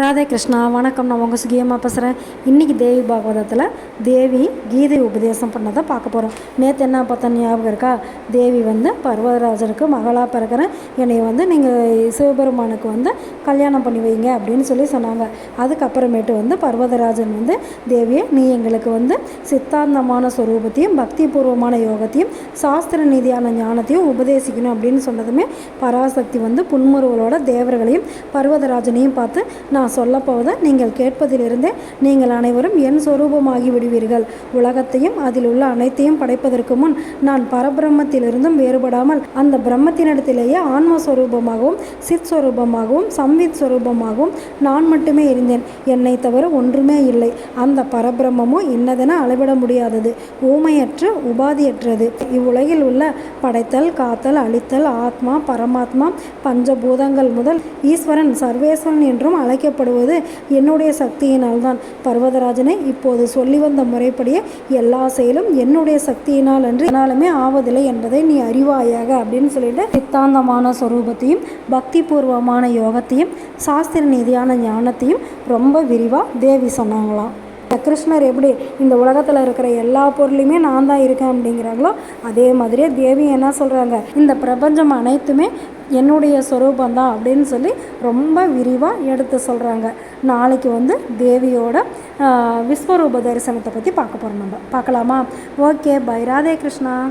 ராதே கிருஷ்ணா வணக்கம். நான் உங்கள் சுகியமாக பேசுகிறேன் இன்றைக்கி தேவி பாகவதத்தில் தேவி கீதை உபதேசம் பண்ணதை பார்க்க போகிறோம் நேற்று என்ன பார்த்தா ஞாபகம் இருக்கா? தேவி வந்து பர்வதராஜனுக்கு மகளாக பிறக்கிறேன். என்னை வந்து நீங்கள் சிவபெருமானுக்கு வந்து கல்யாணம் பண்ணி வைங்க அப்படின்னு சொல்லி சொன்னாங்க. அதுக்கப்புறமேட்டு வந்து பர்வதராஜன் வந்து தேவியை நீ எங்களுக்கு வந்து சித்தாந்தமான ஸ்வரூபத்தையும் பக்தி பூர்வமான யோகத்தையும் சாஸ்திர நீதியான ஞானத்தையும் உபதேசிக்கணும் அப்படின்னு சொன்னதுமே பராசக்தி வந்து புன்முருவலோட தேவர்களையும் பர்வதராஜனையும் பார்த்து நான் நான் சொல்லப்போவதை நீங்கள் கேட்பதிலிருந்தே நீங்கள் அனைவரும் என் சொரூபமாகி விடுவீர்கள். உலகத்தையும் அதில் உள்ள அனைத்தையும் படைப்பதற்கு முன் நான் பரபிரம்மத்திலிருந்தும் வேறுபடாமல் அந்த பிரம்மத்தினிடத்திலேயே ஆன்மஸ்வரூபமாகவும் சித் ஸ்வரூபமாகவும் சம்வித் ஸ்வரூபமாகவும் நான் மட்டுமே இருந்தேன். என்னை தவிர ஒன்றுமே இல்லை. அந்த பரபிரம்மமும் இன்னதென அளவிட முடியாதது. ஊமையற்று உபாதியற்றது. இவ்வுலகில் உள்ள படைத்தல் காத்தல் அழித்தல் ஆத்மா பரமாத்மா பஞ்சபூதங்கள் முதல் ஈஸ்வரன் சர்வேஸ்வரன் என்றும் அழைக்கப்படுவது என்னுடைய சக்தியினால்தான். பர்வதராஜனை இப்போது சொல்லி வந்த முறைப்படியே எல்லா செயலும் என்னுடைய சக்தியினால் அன்று என்னாலுமே ஆவதில்லை என்பதை நீ அறிவாயாக அப்படின்னு சொல்லிட்டு சித்தாந்தமான ஸ்வரூபத்தையும் பக்தி பூர்வமான யோகத்தையும் சாஸ்திர நீதியான ஞானத்தையும் ரொம்ப விரிவாக தேவி சொன்னாங்களாம் கிருஷ்ணர் எப்படி இந்த உலகத்தில் இருக்கிற எல்லா பொருளையுமே நான் தான் இருக்கேன் அப்படிங்கிறாங்களோ அதே மாதிரியே தேவி என்ன சொல்கிறாங்க இந்த பிரபஞ்சம் அனைத்துமே என்னுடைய ஸ்வரூபம் தான் அப்படின்னு சொல்லி ரொம்ப விரிவாக எடுத்து சொல்கிறாங்க நாளைக்கு வந்து தேவியோட விஸ்வரூப தரிசனத்தை பற்றி பார்க்க போகிறோம் நம்ம. பார்க்கலாமா? Okay bye. ராதே கிருஷ்ணா.